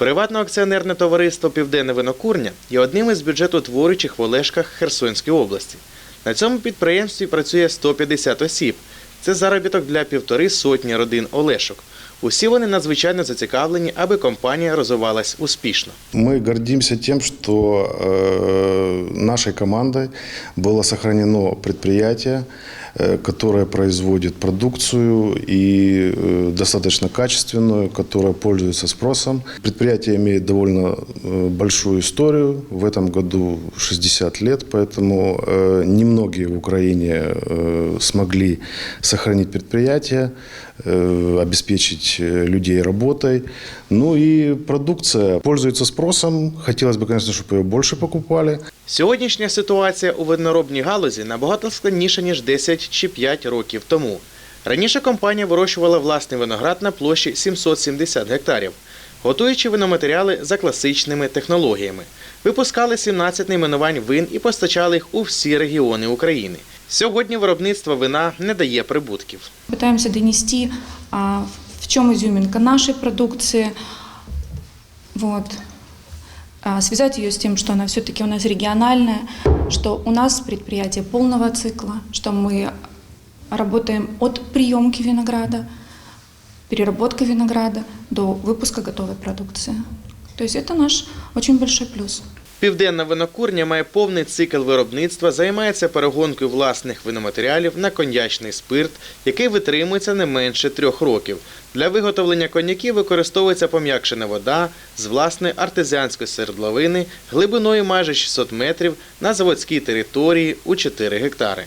Приватне акціонерне товариство Південне винокурня є одним із бюджетотворючих в Олешках Херсонської області. На цьому підприємстві працює 150 осіб. Це заробіток для півтори сотні родин Олешок. Усі вони надзвичайно зацікавлені, аби компанія розвивалась успішно. Мы гордимся тем, что э, нашей командой было сохранено предприятие, э, которое производит продукцию и э, достаточно качественную, которая пользуется спросом. Предприятие имеет довольно э, большую историю. В этом году 60 лет, поэтому э, немногие в Украине э, смогли сохранить предприятие, э, обеспечить э, людей работой. Ну и продукция пользуется спросом. Хотелось бы, конечно, чтобы ее больше покупали. Сьогоднішня ситуація у виноробній галузі набагато складніша, ніж 10 чи 5 років тому. Раніше компанія вирощувала власний виноград на площі 770 гектарів, готуючи виноматеріали за класичними технологіями. Випускали 17 найменувань вин і постачали їх у всі регіони України. Сьогодні виробництво вина не дає прибутків. Пытаемся донести, в чем изюминка нашей продукции, вот А, связать ее с тем, что она все-таки у нас региональная, что у нас предприятие полного цикла, что мы работаем от приемки винограда, переработка винограда до выпуска готовой продукции. То есть это наш очень большой плюс. Південна винокурня має повний цикл виробництва, займається перегонкою власних виноматеріалів на коньячний спирт, який витримується не менше трьох років. Для виготовлення коньяків використовується пом'якшена вода з власної артезіанської свердловини глибиною майже 600 метрів на заводській території у 4 гектари.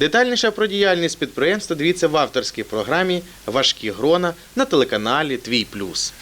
Детальніше про діяльність підприємства дивіться в авторській програмі Важкі грона на телеканалі Твій Плюс.